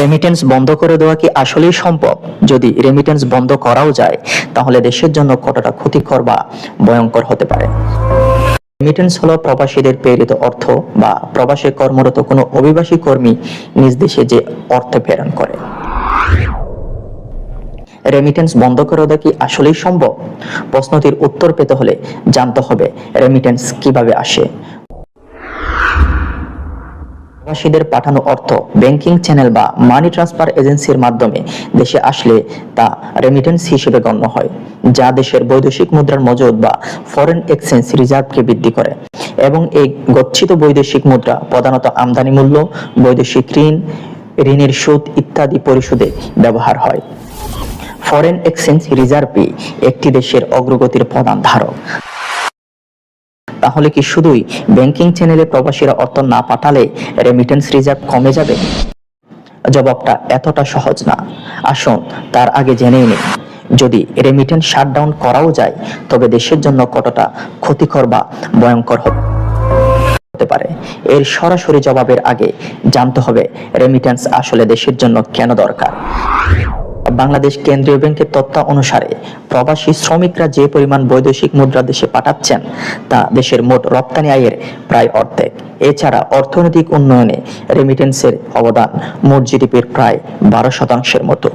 Remittance বন্ধ করে দেওয়া কি আসলেই সম্ভব? যদি রেমিটেন্স বন্ধ করাও যায়, তাহলে দেশের জন্য কতটা ক্ষতিকর বা ভয়ঙ্কর হতে পারে? রেমিটেন্স হলো প্রবাসীদের প্রেরিত অর্থ বা প্রবাসে কর্মরত কোনো অভিবাসী কর্মী নিজ দেশে যে অর্থ প্রেরণ করে। রেমিটেন্স বন্ধ করে দেওয়া কি আসলেই সম্ভব? প্রশ্নটির উত্তর পেতে হলে জানতে হবে রেমিটেন্স কীভাবে আসে। প্রবাসীদের পাঠানো অর্থ ব্যাংকিং চ্যানেল বা মানি ট্রান্সফার এজেন্সির মাধ্যমে দেশে আসলে তা রেমিটেন্স হিসেবে গণ্য হয়, যা দেশের বৈদেশিক মুদ্রার মজুদ বা ফরেন এক্সচেঞ্জ রিজার্ভকে বৃদ্ধি করে। এবং এই গচ্ছিত বৈদেশিক মুদ্রা প্রধানত আমদানি মূল্য, বৈদেশিক ঋণ, ঋণের সুদ ইত্যাদি পরিশোধে ব্যবহার হয়। ফরেন এক্সচেঞ্জ রিজার্ভই একটি দেশের অগ্রগতির প্রধান ধারক। তাহলে কি শুধুই ব্যাংকিং চ্যানেলে প্রবাসীরা অর্থ না পাঠালে রেমিটেন্স রিজার্ভ কমে যাবে? জবাবটা এতটা সহজ না। আসুন, তার আগে জেনেই নিই। যদি রেমিটেন্স শাটডাউন করাও যায়, তবে দেশের জন্য কতটা ক্ষতিকর বা ভয়ঙ্কর হবে হতে পারে? এর সরাসরি জবাবের আগে জানতে হবে রেমিটেন্স আসলে দেশের জন্য কেন দরকার। বাংলাদেশ কেন্দ্রীয় ব্যাংকের তথ্য অনুসারে প্রবাসী শ্রমিকরা যে পরিমাণ বৈদেশিক মুদ্রা দেশে পাঠাচ্ছেন, তা দেশের মোট রপ্তানি আয়ের প্রায় অর্ধেক। এছাড়া অর্থনৈতিক উন্নয়নে রেমিটেন্সের অবদান মোট জিডিপির প্রায় বারো শতাংশের মতো।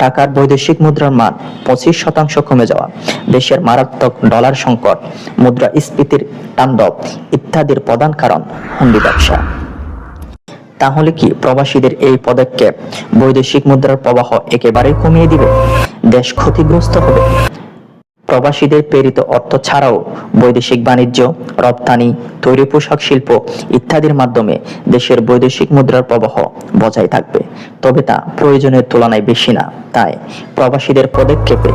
টাকার বৈদেশিক মুদ্রার মান পঁচিশ শতাংশ কমে যাওয়া, দেশের মারাত্মক ডলার সংকট মুদ্রা স্ফীতির তাণ্ডব ইত্যাদির প্রধান কারণ হুন্ডি ব্যবসা। তাহলে কি প্রবাসীদের এই পদক্ষেপ বৈদেশিক মুদ্রার প্রবাহ একেবারেই কমিয়ে দিবে? দেশ ক্ষতিগ্রস্ত হবে। প্রবাসীদের প্রেরিত অর্থ ছাড়াও বৈদেশিক বাণিজ্য, রপ্তানি, তৈরি পোশাক শিল্প ইত্যাদির মাধ্যমে দেশের বৈদেশিক মুদ্রার প্রবাহ বজায় থাকবে। তবে তা প্রয়োজনের তুলনায় বেশি না। তাই প্রবাসীদের পদক্ষেপে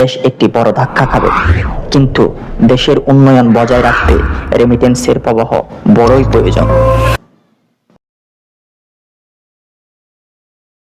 দেশ একটি বড় ধাক্কা খাবে। কিন্তু দেশের উন্নয়ন বজায় রাখতে রেমিটেন্সের প্রবাহ বড়ই প্রয়োজন।